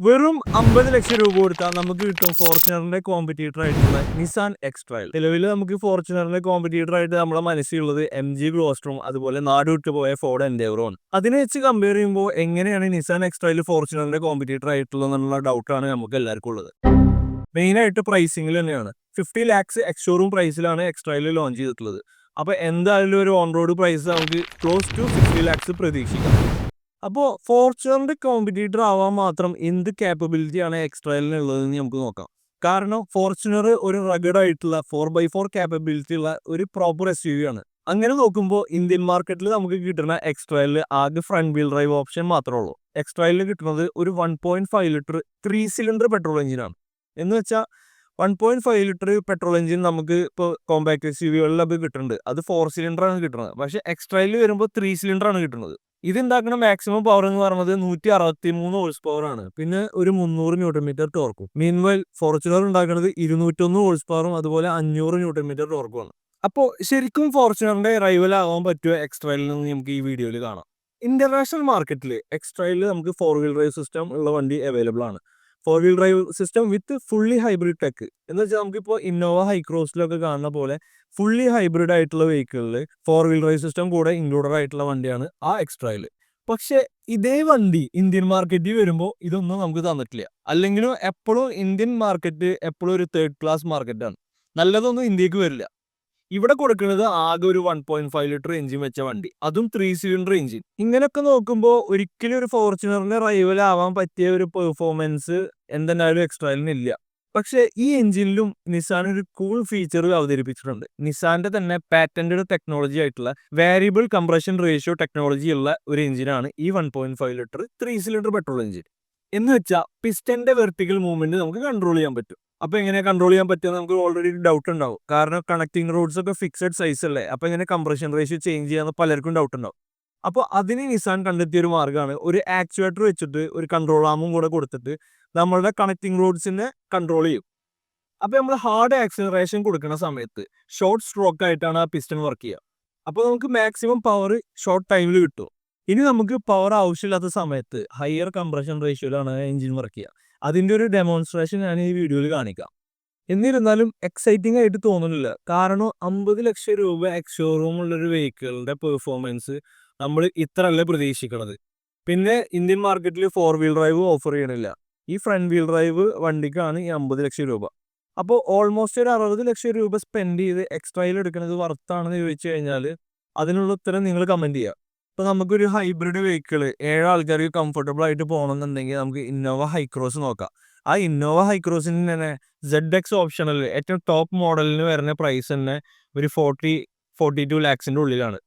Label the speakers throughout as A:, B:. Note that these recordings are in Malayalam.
A: വെറും അമ്പത് ലക്ഷം രൂപ കൊടുത്താൽ നമുക്ക് കിട്ടും ഫോർച്യൂണറിന്റെ കോമ്പറ്റീറ്റർ ആയിട്ടുള്ള നിസാൻ എക്സ്ട്രയൽ നിലവിൽ നമുക്ക് ഫോർച്യൂണറിന്റെ കോമ്പറ്റീറ്റർ ആയിട്ട് നമ്മുടെ മനസ്സിലുള്ളത് എം ജി ഗ്ലോസ്റ്ററും അതുപോലെ നാട് വിട്ടു പോയ ഫോർഡ് എൻഡേവറും അതിനെ വെച്ച് കമ്പയർ ചെയ്യുമ്പോൾ എങ്ങനെയാണ് നിസാൻ എക്സ്ട്രയൽ ഫോർച്യൂണറിന്റെ കോമ്പറ്റീറ്റർ ആയിട്ടുള്ളത് എന്നുള്ള ഡൗട്ടാണ് നമുക്ക് എല്ലാവർക്കും ഉള്ളത്. മെയിൻ ആയിട്ട് പ്രൈസിംഗിൽ തന്നെയാണ്. ഫിഫ്റ്റി ലാക്സ് എക്സ്ഷോറൂം പ്രൈസിലാണ് എക്സ്ട്രയൽ ലോഞ്ച് ചെയ്തിട്ടുള്ളത്. അപ്പോൾ എന്തായാലും ഒരു ഓൺ റോഡ് പ്രൈസ് നമുക്ക് ക്ലോസ് ടു ഫിഫ്റ്റി ലാക്സ് പ്രതീക്ഷിക്കാം. അപ്പോൾ ഫോർച്യൂണറിന്റെ കോമ്പറ്റീറ്റർ ആവാൻ മാത്രം എന്ത് കാപ്പബിലിറ്റി ആണ് എക്സ്ട്രയലിനുള്ളതെന്ന് നമുക്ക് നോക്കാം. കാരണം ഫോർച്യൂണർ ഒരു റഗഡ് ആയിട്ടുള്ള ഫോർ ബൈ ഫോർ ക്യാപ്പബിലിറ്റി ഉള്ള ഒരു പ്രോപ്പർ എസ് യു ആണ്. അങ്ങനെ നോക്കുമ്പോൾ ഇന്ത്യൻ മാർക്കറ്റിൽ നമുക്ക് കിട്ടുന്ന എക്സ്ട്രയിൽ ആകെ ഫ്രണ്ട് വീൽ ഡ്രൈവ് ഓപ്ഷൻ മാത്രമേ ഉള്ളൂ. എക്സ്ട്രയലിൽ കിട്ടുന്നത് ഒരു one point five litre three cylinder petrol എഞ്ചിനാണ് എന്ന് വെച്ചാൽ one point five litre petrol engine നമുക്ക് ഇപ്പോൾ കോമ്പാക്ട് എസ് യു വികളിലൊക്കെ കിട്ടുന്നുണ്ട് അത് ഫോർ സിലിണ്ടർ ആണ് കിട്ടുന്നത്. പക്ഷേ എക്സ്ട്രയിൽ വരുമ്പോൾ ത്രീ സിലിണ്ടർ ആണ് കിട്ടുന്നത്. ഇത് ഉണ്ടാക്കുന്ന മാക്സിമം പവർ എന്ന് പറയുന്നത് നൂറ്റി അറുപത്തി മൂന്ന് ഹോഴ്സ് പവർ ആണ്. പിന്നെ ഒരു മുന്നൂറ് ന്യൂട്ടൺ മീറ്റർ ടോർക്കും മീൻവൽ ഫോർച്യൂണർ ഉണ്ടാക്കുന്നത് ഇരുന്നൂറ്റൊന്ന് ഹോഴ്സ് പവറും അതുപോലെ അഞ്ഞൂറ് ന്യൂട്ടൺ മീറ്റർ ടോർക്കുമാണ് അപ്പോൾ ശരിക്കും ഫോർച്യൂണറിന്റെ റൈവൽ ആവാൻ പറ്റുമോ എക്സ്ട്രയിൽ നിന്ന് നമുക്ക് ഈ വീഡിയോയിൽ കാണാം. ഇന്റർനാഷണൽ മാർക്കറ്റിൽ എക്സ്ട്രയിൽ നമുക്ക് ഫോർ ഡ്രൈവ് സിസ്റ്റം ഉള്ള വണ്ടി അവൈലബിൾ ആണ്. Four wheel drive system with fully hybrid tech എന്ന് വെച്ചാൽ നമുക്കിപ്പോൾ ഇന്നോവ ഹൈക്രോസിലൊക്കെ കാണുന്ന പോലെ ഫുള്ളി ഹൈബ്രിഡ് ആയിട്ടുള്ള വെഹിക്കിളിൽ ഫോർ വീൽ ഡ്രൈവ് സിസ്റ്റം കൂടെ ഇൻക്ലൂഡഡ് ആയിട്ടുള്ള വണ്ടിയാണ് ആ എക്സ്ട്രയിൽ പക്ഷേ ഇതേ വണ്ടി ഇന്ത്യൻ മാർക്കറ്റിൽ വരുമ്പോൾ ഇതൊന്നും നമുക്ക് തന്നിട്ടില്ല. അല്ലെങ്കിലും എപ്പോഴും ഇന്ത്യൻ മാർക്കറ്റ് എപ്പോഴും ഒരു തേർഡ് ക്ലാസ് മാർക്കറ്റാണ് നല്ലതൊന്നും ഇന്ത്യയ്ക്ക് വരില്ല. ഇവിടെ കൊടുക്കുന്നത് ആകെ ഒരു one point five litre engine വെച്ച വണ്ടി. അതും ത്രീ സിലിണ്ടർ എഞ്ചിൻ ഇങ്ങനെയൊക്കെ നോക്കുമ്പോൾ ഒരിക്കലും ഒരു ഫോർച്യൂണറിന്റെ റൈവൽ ആവാൻ പറ്റിയ ഒരു പെർഫോമൻസ് എന്തെന്നാലും എക്സ്ട്രാലിനില്ല പക്ഷേ ഈ എഞ്ചിനിലും നിസാൻ ഒരു കൂൾ ഫീച്ചർ അവതരിപ്പിച്ചിട്ടുണ്ട്. നിസാന്റെ തന്നെ പാറ്റന്റഡ് ടെക്നോളജി ആയിട്ടുള്ള വേരിയബിൾ കംപ്രഷൻ റേഷ്യോ ടെക്നോളജി ഉള്ള ഒരു എഞ്ചിനാണ് ഈ one point five litre three cylinder petrol engine എന്ന് വെച്ചാൽ പിസ്റ്റന്റെ വെർട്ടിക്കൽ മൂവ്മെന്റ് നമുക്ക് കൺട്രോൾ ചെയ്യാൻ പറ്റും. അപ്പൊ എങ്ങനെ കൺട്രോൾ ചെയ്യാൻ പറ്റുക നമുക്ക് ഓൾറെഡി ഡൗട്ട് ഉണ്ടാവും. കാരണം കണക്റ്റിംഗ് റോഡ്സ് ഒക്കെ ഫിക്സഡ് സൈസ് അല്ലേ? അപ്പോൾ എങ്ങനെ കംപ്രഷൻ റേഷ്യോ ചേഞ്ച് ചെയ്യാന്ന് പലർക്കും ഡൗട്ട് ഉണ്ടാവും. അപ്പോൾ അതിന് നിസാൻ കണ്ടെത്തിയ ഒരു മാർഗമാണ്. ഒരു ആക്ച്വേറ്റർ വെച്ചിട്ട് ഒരു കൺട്രോൾ ആമും കൂടെ കൊടുത്തിട്ട് നമ്മളുടെ കണക്റ്റിംഗ് റോഡ്സിനെ കൺട്രോൾ ചെയ്യും. അപ്പോൾ നമ്മൾ ഹാർഡ് ആക്സിലറേഷൻ കൊടുക്കുന്ന സമയത്ത് ഷോർട്ട് സ്ട്രോക്ക് ആയിട്ടാണ് ആ പിസ്റ്റൺ വർക്ക് ചെയ്യുക. അപ്പോൾ നമുക്ക് മാക്സിമം പവർ ഷോർട്ട് ടൈമിൽ കിട്ടും. ഇനി നമുക്ക് പവർ ആവശ്യമില്ലാത്ത സമയത്ത് ഹയർ കംപ്രഷൻ റേഷ്യോയിലാണ് എഞ്ചിൻ വർക്ക് ചെയ്യുക. അതിന്റെ ഒരു ഡെമോൺസ്ട്രേഷൻ ഞാൻ ഈ വീഡിയോയിൽ കാണിക്കാം. എന്നിരുന്നാലും എക്സൈറ്റിംഗ് ആയിട്ട് തോന്നുന്നില്ല. കാരണം അമ്പത് ലക്ഷം രൂപ എക്സ്ഷോറൂം ഉള്ളൊരു വെഹിക്കിളിന്റെ പെർഫോമൻസ് നമ്മൾ ഇത്രയല്ല പ്രതീക്ഷിക്കുന്നത് പിന്നെ ഇന്ത്യൻ മാർക്കറ്റിൽ ഫോർ വീൽ ഡ്രൈവ് ഓഫർ ചെയ്യണില്ല. ഈ ഫ്രണ്ട് വീൽ ഡ്രൈവ് വണ്ടിക്കാണ് ഈ അമ്പത് ലക്ഷം രൂപ. അപ്പോൾ ഓൾമോസ്റ്റ് ഒരു അറുപത് ലക്ഷം രൂപ സ്പെൻഡ് ചെയ്ത് എക്സ്ട്രയിൽ എടുക്കുന്നത് വർത്താണെന്ന് ചോദിച്ചു കഴിഞ്ഞാൽ അതിനുള്ള ഉത്തരം നിങ്ങൾ കമന്റ് ചെയ്യുക ഇപ്പോൾ നമുക്കൊരു ഹൈബ്രിഡ് വെഹിക്കിൾ ഏഴ് ആൾക്കാർക്ക് കംഫർട്ടബിൾ ആയിട്ട് പോകണമെന്നുണ്ടെങ്കിൽ നമുക്ക് ഇന്നോവ ഹൈക്രോസ് നോക്കാം. ആ ഇന്നോവ ഹൈക്രോസിന് തന്നെ സെഡ് എക്സ് ഓപ്ഷനിൽ ഏറ്റവും ടോപ്പ് മോഡലിന് വരുന്ന പ്രൈസ് തന്നെ ഒരു ഫോർട്ടി ഫോർട്ടി ടു ലാക്സിന്റെ ഉള്ളിലാണ്.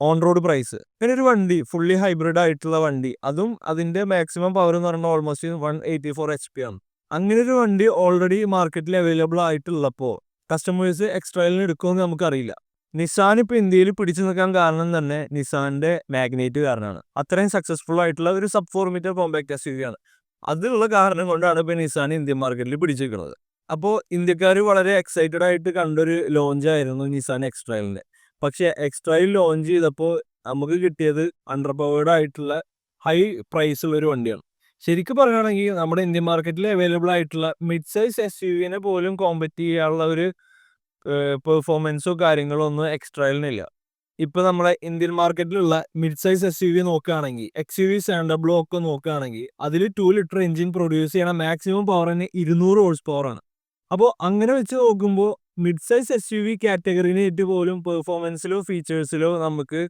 A: ഓൺ റോഡ് പ്രൈസ് പിന്നെ ഒരു വണ്ടി ഫുള്ളി ഹൈബ്രിഡ് ആയിട്ടുള്ള വണ്ടി. അതും അതിന്റെ മാക്സിമം പവർ എന്ന് പറയുന്നത് almost one eighty four H P ആണ്. അങ്ങനെ ഒരു വണ്ടി ഓൾറെഡി മാർക്കറ്റിൽ അവൈലബിൾ ആയിട്ടുള്ളപ്പോൾ കസ്റ്റമേഴ്സ് എക്സ്ട്രയിലിന് എടുക്കുമെന്ന് നമുക്കറിയില്ല. നിസാൻ ഇപ്പോൾ ഇന്ത്യയിൽ പിടിച്ചു നിൽക്കാൻ കാരണം തന്നെ നിസാന്റെ മാഗ്നേറ്റ് കാരണമാണ് അത്രയും സക്സസ്ഫുൾ ആയിട്ടുള്ള ഒരു sub four metre compact S ആണ് അതിലുള്ള കാരണം കൊണ്ടാണ് ഇപ്പോൾ നിസാൻ ഇന്ത്യൻ മാർക്കറ്റിൽ പിടിച്ചിരിക്കുന്നത്. അപ്പോൾ ഇന്ത്യക്കാർ വളരെ എക്സൈറ്റഡ് ആയിട്ട് കണ്ടൊരു ലോഞ്ച് ആയിരുന്നു നിസാൻ എക്സ്ട്രയലിന്റെ പക്ഷെ എക്സ്ട്രൈൽ ലോഞ്ച് ചെയ്തപ്പോൾ നമുക്ക് കിട്ടിയത് അണ്ടർ പവേർഡ് ആയിട്ടുള്ള ഹൈ പ്രൈസ് ഉള്ള ഒരു വണ്ടിയാണ്. ശരിക്കും പറയുകയാണെങ്കിൽ നമ്മുടെ ഇന്ത്യൻ മാർക്കറ്റിൽ അവൈലബിൾ ആയിട്ടുള്ള മിഡ് സൈസ് എസ് യു വിനെ പോലും കോമ്പറ്റ് ചെയ്യാനുള്ള ഒരു പെർഫോമൻസോ കാര്യങ്ങളോ ഒന്നും എക്സ്ട്രയിലിനില്ല. ഇപ്പൊ നമ്മളെ Indian മാർക്കറ്റിലുള്ള mid size S U V നോക്കുകയാണെങ്കിൽ എക്സ് യു വി സാൻഡബ്ലോ ഒക്കെ നോക്കുകയാണെങ്കിൽ അതിൽ ടു ലിറ്റർ എഞ്ചിൻ പ്രൊഡ്യൂസ് ചെയ്യണ മാക്സിമം പവർ തന്നെ ഇരുന്നൂറ് ഹോഴ്സ് പവറാണ് അപ്പോൾ അങ്ങനെ വെച്ച് നോക്കുമ്പോൾ mid size S U V കാറ്റഗറിനായിട്ട് പോലും പെർഫോമൻസിലോ ഫീച്ചേഴ്സിലോ നമുക്ക്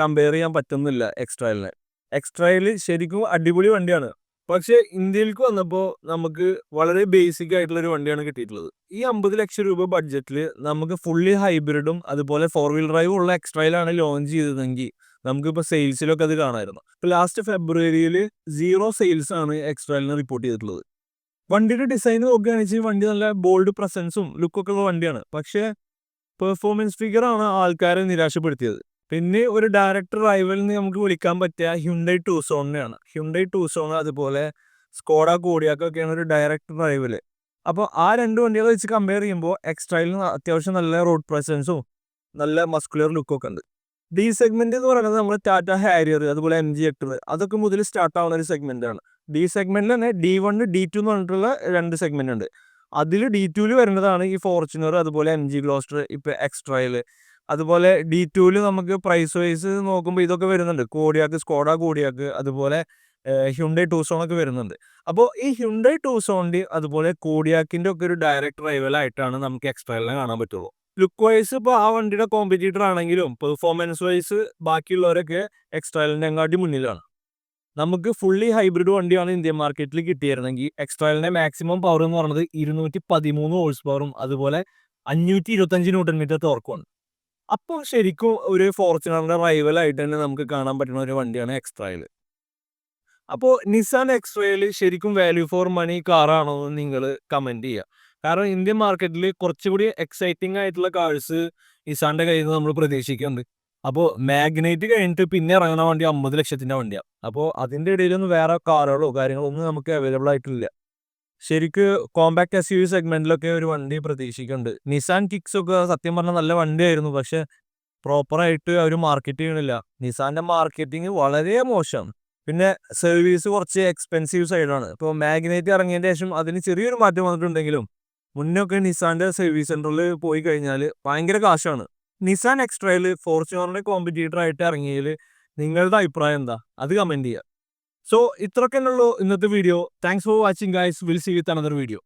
A: കമ്പയർ ചെയ്യാൻ പറ്റുന്നില്ല എക്സ്ട്രായിലിനെ എക്സ്ട്രയിൽ ശരിക്കും അടിപൊളി വണ്ടിയാണ്. പക്ഷേ ഇന്ത്യയിലേക്ക് വന്നപ്പോൾ നമുക്ക് വളരെ ബേസിക് ആയിട്ടുള്ള ഒരു വണ്ടിയാണ് കിട്ടിയിട്ടുള്ളത്. ഈ അമ്പത് ലക്ഷം രൂപ ബഡ്ജറ്റിൽ നമുക്ക് ഫുള്ളി ഹൈബ്രിഡും അതുപോലെ ഫോർ വീൽ ഡ്രൈവും ഉള്ള എക്സ്ട്രയിലാണ് ലോഞ്ച് ചെയ്തതെങ്കിൽ നമുക്കിപ്പോൾ സെയിൽസിലൊക്കെ അത് കാണാമായിരുന്നു. ഇപ്പോൾ ലാസ്റ്റ് ഫെബ്രുവരിയിൽ സീറോ സെയിൽസ് ആണ് എക്സ്ട്രയിലിന് റിപ്പോർട്ട് ചെയ്തിട്ടുള്ളത്. വണ്ടിയുടെ ഡിസൈൻ നോക്കുകയാണെങ്കിൽ വണ്ടി നല്ല ബോൾഡ് പ്രസൻസും ലുക്കൊക്കെ ഉള്ള വണ്ടിയാണ്. പക്ഷേ പെർഫോമൻസ് ഫിഗറാണ് ആൾക്കാരെ നിരാശപ്പെടുത്തിയത്. പിന്നെ ഒരു ഡയറക്ടർ റൈവലിന് നമുക്ക് വിളിക്കാൻ പറ്റിയ ഹ്യുണ്ടൈ ടൂസോണിനെയാണ് ഹ്യുണ്ടൈ ടൂസോൺ അതുപോലെ സ്കോഡ കോഡിയാക്കൊക്കെയാണ് ഒരു ഡയറക്ടർ റൈവൽ അപ്പോൾ ആ രണ്ട് വണ്ടികൾ വെച്ച് കമ്പയർ ചെയ്യുമ്പോൾ എക്സ്ട്രയിൽ അത്യാവശ്യം നല്ല റോഡ് പ്രസൻസും നല്ല മസ്കുലർ ലുക്കൊക്കെ ഉണ്ട്. ഡി സെഗ്മെന്റ് എന്ന് പറയുന്നത് നമ്മൾ ടാറ്റ ഹാരിയർ അതുപോലെ എം ജി എക്ടർ അതൊക്കെ മുതൽ സ്റ്റാർട്ട് ആവുന്ന ഒരു സെഗ്മെന്റ് ആണ്. ഡി സെഗ്മെന്റിൽ തന്നെ ഡി വൺ ഡി ടു എന്ന് പറഞ്ഞിട്ടുള്ള രണ്ട് സെഗ്മെന്റ് ഉണ്ട്. അതിൽ ഡി ടുവിൽ വരുന്നതാണ് ഈ ഫോർച്യൂണർ അതുപോലെ എം ജി ഗ്ലോസ്റ്റർ ഇപ്പൊ എക്സ്ട്രയിൽ അതുപോലെ ഡി ടുവിൽ നമുക്ക് പ്രൈസ് വൈസ് നോക്കുമ്പോൾ ഇതൊക്കെ വരുന്നുണ്ട്. കോടിയാക്ക് സ്കോഡ കോടിയാക്ക് അതുപോലെ ഹ്യുണ്ടൈ ടൂസോൺ ഒക്കെ വരുന്നുണ്ട്. അപ്പോൾ ഈ ഹ്യുണ്ടൈ ടൂസോണിന്റെ അതുപോലെ കോടിയാക്കിന്റെ ഒക്കെ ഒരു ഡയറക്ട് റൈവൽ ആയിട്ടാണ് നമുക്ക് എക്സ്ട്രയിലിനെ കാണാൻ പറ്റുള്ളൂ. ലുക്ക് വൈസ് ഇപ്പോൾ ആ വണ്ടിയുടെ കോമ്പറ്റീറ്റർ ആണെങ്കിലും പെർഫോമൻസ് വൈസ് ബാക്കിയുള്ളവരൊക്കെ എക്സ്ട്രയിലിന്റെ അങ്ങാട്ടി മുന്നിലാണ്. നമുക്ക് ഫുള്ളി ഹൈബ്രിഡ് വണ്ടിയാണ് ഇന്ത്യൻ മാർക്കറ്റിൽ കിട്ടിയിരുന്നെങ്കിൽ എക്സ്ട്രയിലിന്റെ മാക്സിമം പവർ എന്ന് പറയുന്നത് ഇരുന്നൂറ്റി പതിമൂന്ന് ഹോഴ്സ് പവറും അതുപോലെ അഞ്ഞൂറ്റി ഇരുപത്തഞ്ച് ന്യൂട്ടൺ മീറ്റർ ടോർക്കുമാണ് അപ്പോൾ ശരിക്കും ഒരു ഫോർച്യൂണറിന്റെ റൈവലായിട്ട് തന്നെ നമുക്ക് കാണാൻ പറ്റുന്ന ഒരു വണ്ടിയാണ് എക്സ്ട്രയിൽ അപ്പോൾ നിസാൻ എക്സ്ട്രയിൽ ശരിക്കും വാല്യൂ ഫോർ മണി കാറാണോ എന്ന് നിങ്ങൾ കമന്റ് ചെയ്യുക കാരണം ഇന്ത്യൻ മാർക്കറ്റിൽ കുറച്ചുകൂടി എക്സൈറ്റിംഗ് ആയിട്ടുള്ള കാഴ്സ് നിസാന്റെ കയ്യിൽ നിന്ന് നമ്മൾ പ്രതീക്ഷിക്കുന്നുണ്ട്. അപ്പോൾ മാഗ്നൈറ്റ് കഴിഞ്ഞിട്ട് പിന്നെ ഇറങ്ങുന്ന വണ്ടി അമ്പത് ലക്ഷത്തിന്റെ വണ്ടിയാണ് അപ്പോൾ അതിന്റെ ഇടയിലൊന്നും വേറെ കാറുകളോ കാര്യങ്ങളോ ഒന്നും നമുക്ക് അവൈലബിൾ ആയിട്ടില്ല. ശരിക്ക് കോമ്പാക്ട് എസ് യു സെഗ്മെന്റിലൊക്കെ ഒരു വണ്ടി പ്രതീക്ഷിക്കുന്നുണ്ട്. നിസാൻ കിക്സ് ഒക്കെ സത്യം പറഞ്ഞാൽ നല്ല വണ്ടിയായിരുന്നു. പക്ഷെ പ്രോപ്പറായിട്ട് അവർ മാർക്കറ്റ് ചെയ്യണില്ല നിസാന്റെ മാർക്കറ്റിംഗ് വളരെ മോശം. പിന്നെ സർവീസ് കുറച്ച് എക്സ്പെൻസീവ് സൈഡാണ് ഇപ്പോൾ മാഗ്നേറ്റ് ഇറങ്ങിയതിന് ശേഷം അതിന് ചെറിയൊരു മാറ്റം വന്നിട്ടുണ്ടെങ്കിലും മുന്നൊക്കെ നിസാന്റെ സർവീസ് സെന്ററിൽ പോയി കഴിഞ്ഞാൽ ഭയങ്കര കാശാണ്. നിസാൻ എക്സ്ട്രയിൽ ഫോർച്യൂണറിന്റെ കോമ്പറ്റീറ്റർ ആയിട്ട് ഇറങ്ങിയതിൽ നിങ്ങളുടെ അഭിപ്രായം എന്താ? അത് കമന്റ് ചെയ്യുക സോ ഇത്രയൊക്കെ ഉള്ളൂ ഇന്നത്തെ video thanks for watching guys will see with another video